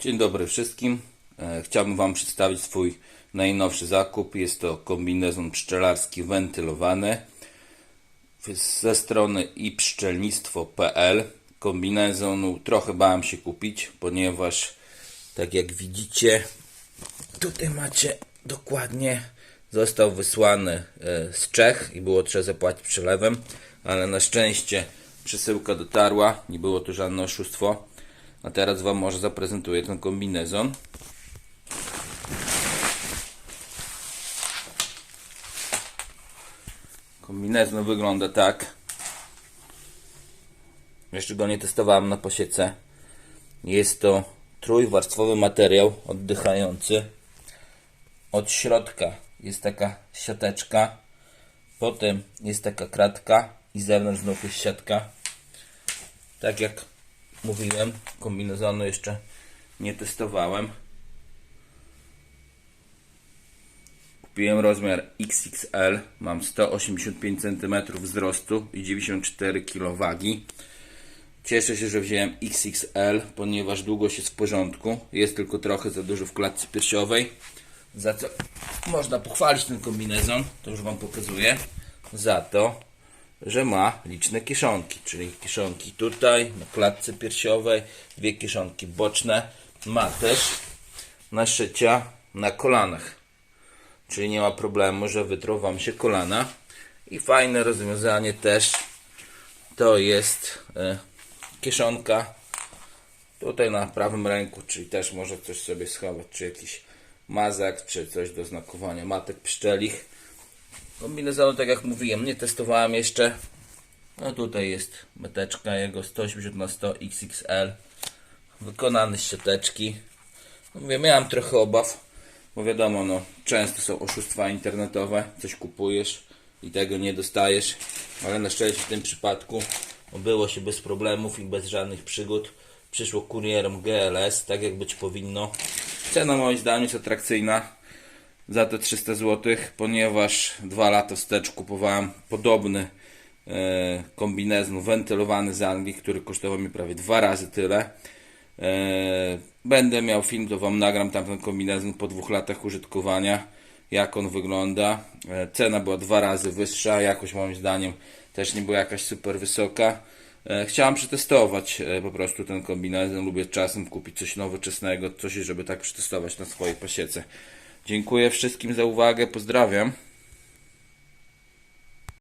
Dzień dobry wszystkim. E, Chciałbym Wam przedstawić swój najnowszy zakup. Jest to kombinezon pszczelarski wentylowany ze strony ipszczelnictwo.pl. Kombinezonu trochę bałem się kupić, ponieważ tak jak widzicie, tutaj macie dokładnie został wysłany e, z Czech i było trzeba zapłacić przelewem, ale na szczęście przesyłka dotarła, nie było to żadne oszustwo. A teraz Wam może zaprezentuję ten kombinezon. Kombinezon wygląda tak. Jeszcze go nie testowałem na posiece. Jest to trójwarstwowy materiał oddychający. Od środka jest taka siateczka, potem jest taka kratka i zewnątrz znów jest siatka. Tak jak mówiłem, kombinezonu jeszcze nie testowałem. Kupiłem rozmiar XXL, mam 185 cm wzrostu i 94 kg. Cieszę się, że wziąłem XXL, ponieważ długość jest w porządku. Jest tylko trochę za dużo w klatce piersiowej. Za co można pochwalić ten kombinezon, to już Wam pokazuję. Za to, że ma liczne kieszonki, czyli kieszonki tutaj, na klatce piersiowej, dwie kieszonki boczne. Ma też naszycia na kolanach, czyli nie ma problemu, że wytrą Wam się kolana. I fajne rozwiązanie też to jest e, kieszonka tutaj na prawym ręku, czyli też może coś sobie schować, czy jakiś mazak, czy coś do znakowania matek pszczelich. Kombinezonu, tak jak mówiłem, nie testowałem jeszcze. No tutaj jest meteczka jego 180 na 100 XXL. Wykonany z siateczki. No mówię, miałem trochę obaw, bo wiadomo, no, często są oszustwa internetowe. Coś kupujesz i tego nie dostajesz. Ale na szczęście w tym przypadku obyło się bez problemów i bez żadnych przygód. Przyszło kurierem GLS, tak jak być powinno. Cena moim zdaniem jest atrakcyjna za te 300 zł, ponieważ dwa lata wstecz kupowałem podobny e, kombinezon wentylowany z Anglii, który kosztował mi prawie dwa razy tyle. E, będę miał film, to Wam nagram tamten kombinezon po dwóch latach użytkowania, jak on wygląda. E, cena była dwa razy wyższa, jakość moim zdaniem też nie była jakaś super wysoka. Chciałem przetestować po prostu ten kombinezon. Lubię czasem kupić coś nowoczesnego, coś, żeby tak przetestować na swojej pasiece. Dziękuję wszystkim za uwagę, pozdrawiam.